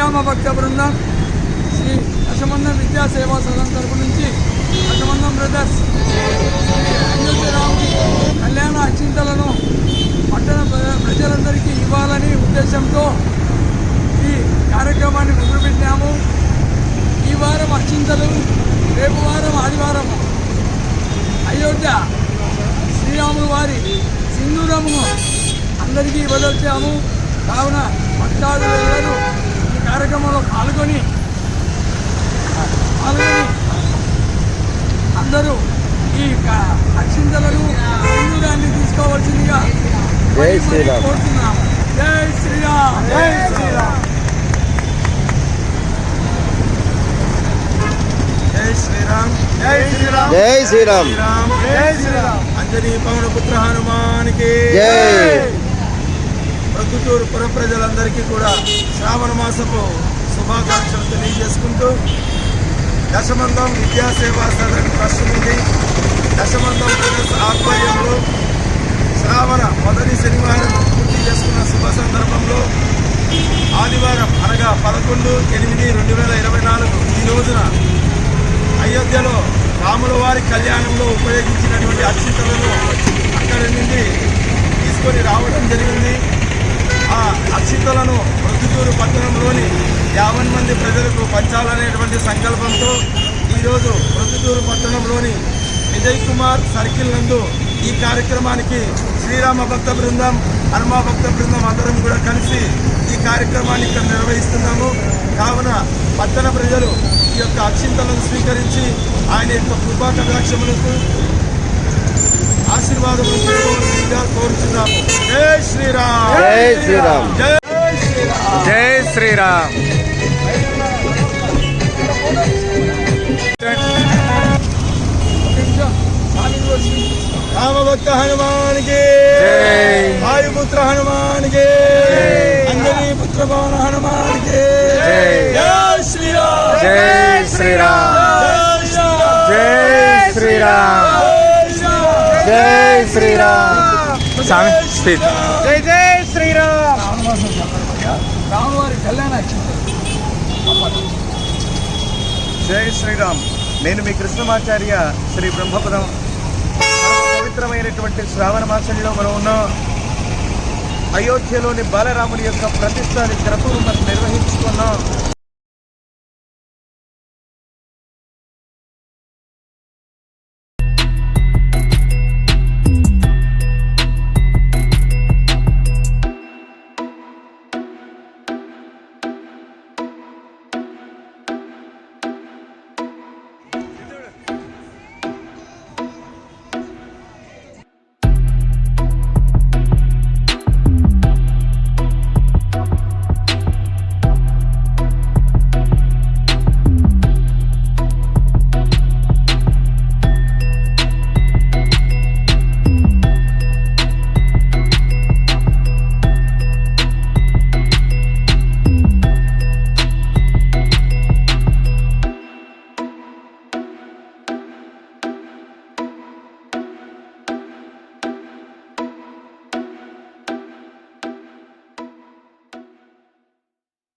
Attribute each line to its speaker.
Speaker 1: భక్త బృందం శ్రీ దశమందం విద్యా సేవా సదనం తరపు నుంచి దశమందం బ్రదర్స్ అయోధ్యరాముడి కళ్యాణ అచింతలను పట్టణ ప్ర- ప్రజలందరికీ ఇవ్వాలని ఉద్దేశంతో ఈ కార్యక్రమాన్ని మొదలుపెట్టాము. ఈ వారం అచింతలు రేపు వారం ఆదివారం అయోధ్య శ్రీరాములు వారి సింధూరమును అందరికీ ఇవ్వదలిచాము. కావున భక్తాదులు కార్యక్రమంలో పాల్గొని పాల్గొని అందరూ ఈ అక్షింతలను సింధూరాన్ని తీసుకోవాల్సిందిగా
Speaker 2: జై శ్రీరామ్.
Speaker 1: జై శ్రీరామ్. జై శ్రీరామ్.
Speaker 3: జై శ్రీరామ్. జై శ్రీరామ్
Speaker 2: జై శ్రీరామ్.
Speaker 3: శ్రీరామ్. జై శ్రీరామ్. అంజనీ పవన పుత్ర హనుమానికి.
Speaker 2: జై.
Speaker 3: చిత్తూరు పుర ప్రజలందరికీ కూడా శ్రావణ మాసపు శుభాకాంక్షలు తెలియజేసుకుంటూ దశమందం విద్యాసేవా సదన్ ట్రస్ట్ నుండి దశమందం ప్రదర్శ ఆధ్వర్యంలో శ్రావణ మొదటి శనివారం పూర్తి చేసుకున్న శుభ సందర్భంలో ఆదివారం అనగా పదకొండు ఎనిమిది రెండు వేల ఇరవై నాలుగు ఈ రోజున అయోధ్యలో రాముల వారి కళ్యాణంలో ఉపయోగించినటువంటి అక్షితలను అక్కడి నుండి తీసుకొని రావడం జరిగింది. ఆ అక్షితలను ప్రొద్దుటూరు పట్టణంలోని యాభై మంది ప్రజలకు పంచాలనేటువంటి సంకల్పంతో ఈరోజు ప్రొద్దుటూరు పట్టణంలోని విజయ్ కుమార్ సర్కిల్ నందు ఈ కార్యక్రమానికి శ్రీరామ భక్త బృందం హనుమా భక్త బృందం అందరం కూడా కలిసి ఈ కార్యక్రమాన్ని ఇక్కడ నిర్వహిస్తున్నాము. కావున పట్టణ ప్రజలు ఈ యొక్క అక్షింతలను స్వీకరించి ఆయన యొక్క కృపా కటాక్షములకు ఆశీర్వాదములు జై శ్రీరామ్
Speaker 2: జై శ్రీరామ్
Speaker 3: జై శ్రీరామ్ రామభక్త హనుమానికి. వాయుపుత్ర హనుమానికి అంజనీ పుత్ర పవన హనుమానికి.
Speaker 4: జై
Speaker 3: శ్రీరామ్
Speaker 4: జై శ్రీరామ్ జై శ్రీరామ్ జై శ్రీరామ్ స్వామి
Speaker 1: జై జై శ్రీరామ్ కళ్యాణ అక్షింతలు
Speaker 3: జై శ్రీరామ్ నేను మీ కృష్ణమాచార్య శ్రీ బ్రహ్మపదం పరమ పవిత్రమైనటువంటి శ్రావణ మాసంలో మనం ఉన్నాం అయోధ్యలోని బాలరాముడి యొక్క ప్రతిష్టాని క్రతువును మనం నిర్వహించుకున్నాం.